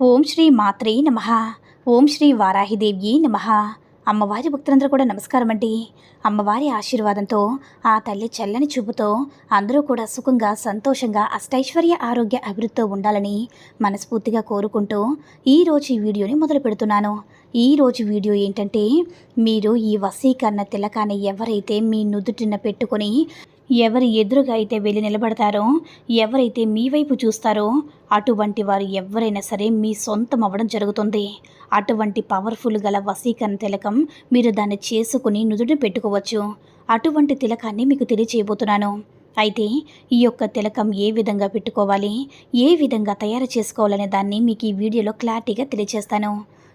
ఓం శ్రీ మాత్రే నమ. ఓం శ్రీ వారాహిదేవి నమ. అమ్మవారి భక్తులందరూ కూడా నమస్కారం అండి. అమ్మవారి ఆశీర్వాదంతో ఆ తల్లి చల్లని చూపుతో అందరూ కూడా సుఖంగా సంతోషంగా అష్టైశ్వర్య ఆరోగ్య అభివృద్ధితో ఉండాలని మనస్ఫూర్తిగా కోరుకుంటూ ఈరోజు ఈ వీడియోని మొదలు పెడుతున్నాను. ఈరోజు వీడియో ఏంటంటే మీరు ఈ వసీకరణ తిలకాన్ని ఎవరైతే మీ నుదుటిన పెట్టుకొని ఎవరి ఎదురుగా అయితే వెళ్ళి నిలబడతారో ఎవరైతే మీ వైపు చూస్తారో అటువంటి వారు ఎవరైనా సరే మీ సొంతం అవ్వడం జరుగుతుంది. అటువంటి పవర్ఫుల్ గల వసీకరణ తిలకం మీరు దాన్ని చేసుకుని నుదుటిని పెట్టుకోవచ్చు. అటువంటి తిలకాన్ని మీకు తెలియచేయబోతున్నాను. అయితే ఈ యొక్క తిలకం ఏ విధంగా పెట్టుకోవాలి ఏ విధంగా తయారు చేసుకోవాలనే దాన్ని మీకు ఈ వీడియోలో క్లారిటీగా తెలియజేస్తాను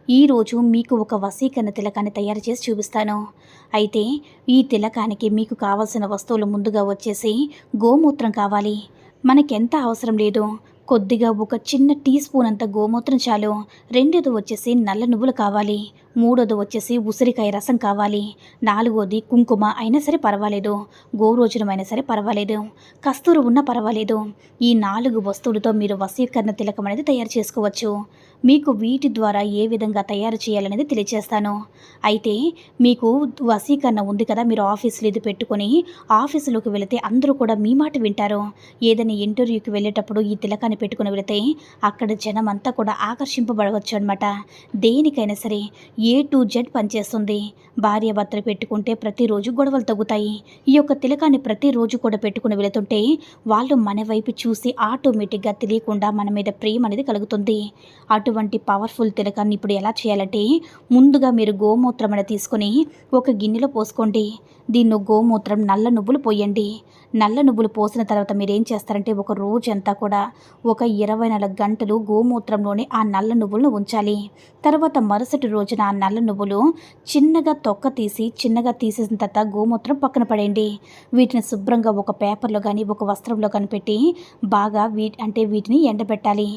ఈరోజు మీకు ఒక వసీకరణ తిలకాన్ని తయారు చేసి చూపిస్తాను. అయితే ఈ తిలకానికి మీకు కావాల్సిన వస్తువులు ముందుగా వచ్చేసి గోమూత్రం కావాలి. మనకెంత అవసరం లేదు. కొద్దిగా ఒక చిన్న టీ స్పూన్ అంత గోమూత్రం చాలు. రెండోది వచ్చేసి నల్ల నువ్వులు కావాలి. మూడోది వచ్చేసి ఉసిరికాయ రసం కావాలి. నాలుగోది కుంకుమ అయినా సరే పర్వాలేదు. గోరోజనం అయినా సరే పర్వాలేదు. కస్తూరు ఉన్నా పర్వాలేదు. ఈ నాలుగు వస్తువులతో మీరు వసీకరణ తిలకం అనేది తయారు చేసుకోవచ్చు. మీకు వీటి ద్వారా ఏ విధంగా తయారు చేయాలనేది తెలియజేస్తాను అయితే మీకు వసీకరణ ఉంది కదా మీరు ఆఫీసులో ఇది పెట్టుకొని ఆఫీసులోకి వెళితే అందరూ కూడా మీ మాట వింటారు. ఏదైనా ఇంటర్వ్యూకి వెళ్ళేటప్పుడు ఈ తిలకాన్ని పెట్టుకుని వెళితే అక్కడ జనం అంతా కూడా ఆకర్షింపబడవచ్చు అనమాట దేనికైనా సరే ఏ టు జెడ్ పనిచేస్తుంది? భార్య భర్తలు పెట్టుకుంటే ప్రతిరోజు గొడవలు తగ్గుతాయి. ఈ యొక్క తిలకాన్ని ప్రతిరోజు కూడా పెట్టుకుని వెళుతుంటే వాళ్ళు మన వైపు చూసి ఆటోమేటిక్గా తెలియకుండా మన మీద ప్రేమ అనేది కలుగుతుంది. అటువంటి పవర్ఫుల్ తిలకాన్ని ఇప్పుడు ఎలా చేయాలంటే ముందుగా మీరు గోమూత్రం అనేది తీసుకొని ఒక గిన్నెలో పోసుకోండి. దీన్ని గోమూత్రం నల్ల నువ్వులు పోయండి. నల్ల నువ్వులు పోసిన తర్వాత మీరు ఏం చేస్తారంటే ఒక రోజంతా కూడా ఒక ఇరవై నాలుగు గంటలు గోమూత్రంలోనే ఆ నల్ల నువ్వులను ఉంచాలి. తర్వాత మరుసటి రోజున నల్ల నువ్వులు చిన్నగా తొక్క తీసి చిన్నగా తీసేసిన తర్వాత గోమూత్రం పక్కన పడేయండి. వీటిని శుభ్రంగా ఒక పేపర్లో కానీ ఒక వస్త్రంలో కానీ పెట్టి బాగా వీ అంటే వీటిని ఎండబెట్టాలి.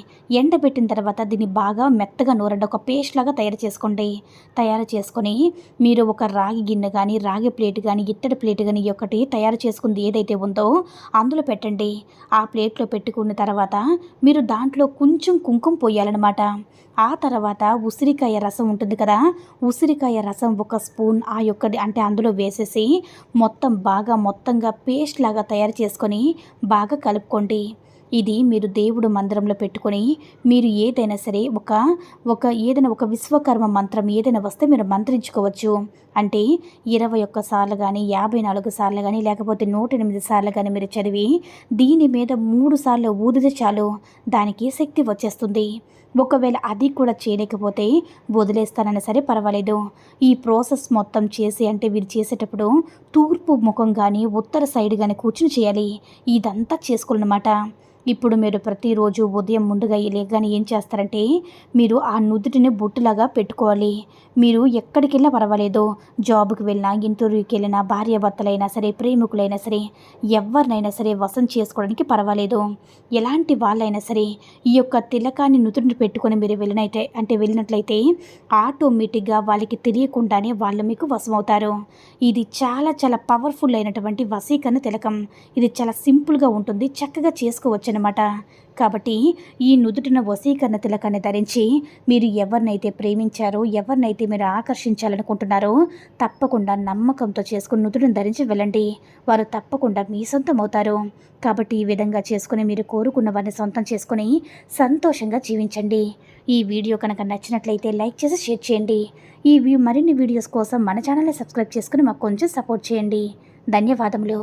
ఎండబెట్టిన తర్వాత దీన్ని బాగా మెత్తగా నూరండి. ఒక పేస్ట్ లాగా తయారు చేసుకోండి. తయారు చేసుకొని మీరు ఒక రాగి గిన్నె కానీ రాగి ప్లేట్ కానీ ఇత్తడి ప్లేట్ కానీ ఒకటి తయారు చేసుకుంది ఏదైతే ఉందో అందులో పెట్టండి. ఆ ప్లేట్లో పెట్టుకున్న తర్వాత మీరు దాంట్లో కొంచెం కుంకుమ పోయాలన్నమాట. ఆ తర్వాత ఉసిరికాయ రసం ఉంటుంది కదా ఉసిరికాయ రసం ఒక స్పూన్ ఆ యొక్కది అంటే అందులో వేసేసి మొత్తం బాగా మొత్తంగా పేస్ట్ లాగా తయారు చేసుకొని బాగా కలుపుకోండి. ఇది మీరు దేవుడు మందిరంలో పెట్టుకొని మీరు ఏదైనా సరే ఒక ఒక ఏదైనా ఒక విశ్వకర్మ మంత్రం ఏదైనా వస్తే మీరు మంత్రించుకోవచ్చు. అంటే ఇరవై ఒక్క సార్లు కానీ యాభై నాలుగు సార్లు కానీ లేకపోతే నూట ఎనిమిది సార్లు కానీ మీరు చదివి దీని మీద మూడు సార్లు ఊదితే చాలు. దానికి శక్తి వచ్చేస్తుంది. ఒకవేళ అది కూడా చేయలేకపోతే వదిలేస్తానన్నా సరే పర్వాలేదు. ఈ ప్రాసెస్ మొత్తం చేసి అంటే వీరు చేసేటప్పుడు తూర్పు ముఖం కానీ ఉత్తర సైడ్ కానీ కూర్చుని చేయాలి. ఇదంతా చేసుకోవాలన్నమాట. ఇప్పుడు మీరు ప్రతిరోజు ఉదయం ముందుగా లేగానే ఏం చేస్తారంటే మీరు ఆ నుదుటిని బొట్టులాగా పెట్టుకోవాలి. మీరు ఎక్కడికి వెళ్ళినా పర్వాలేదు. జాబ్కి వెళ్ళినా ఇంటర్వ్యూకి వెళ్ళినా భార్యాభర్తలైనా సరే ప్రేమికులైనా సరే ఎవరినైనా సరే వసం చేసుకోవడానికి పర్వాలేదు. ఎలాంటి వాళ్ళైనా సరే ఈ యొక్క తిలకాన్ని నుదుటిని పెట్టుకొని మీరు వెళ్ళినైతే అంటే వెళ్ళినట్లయితే ఆటోమేటిక్గా వాళ్ళకి తెలియకుండానే వాళ్ళు మీకు వశమవుతారు. ఇది చాలా చాలా పవర్ఫుల్ అయినటువంటి వసీకరణ తిలకం. ఇది చాలా సింపుల్గా ఉంటుంది. చక్కగా చేసుకోవచ్చు అనమాట కాబట్టి ఈ నుదుటిన వశీకరణ తిలకాన్ని ధరించి మీరు ఎవరినైతే ప్రేమించారో ఎవరినైతే మీరు ఆకర్షించాలనుకుంటున్నారో తప్పకుండా నమ్మకంతో చేసుకుని నుదుటిని ధరించి వెళ్ళండి. వారు తప్పకుండా మీ సొంతం అవుతారు కాబట్టి ఈ విధంగా చేసుకుని మీరు కోరుకున్న వారిని సొంతం చేసుకుని సంతోషంగా జీవించండి. ఈ వీడియో కనుక నచ్చినట్లయితే లైక్ చేసి షేర్ చేయండి. ఈ మరిన్ని వీడియోస్ కోసం మన ఛానల్ని సబ్స్క్రైబ్ చేసుకుని మాకు కొంచెం సపోర్ట్ చేయండి. ధన్యవాదములు.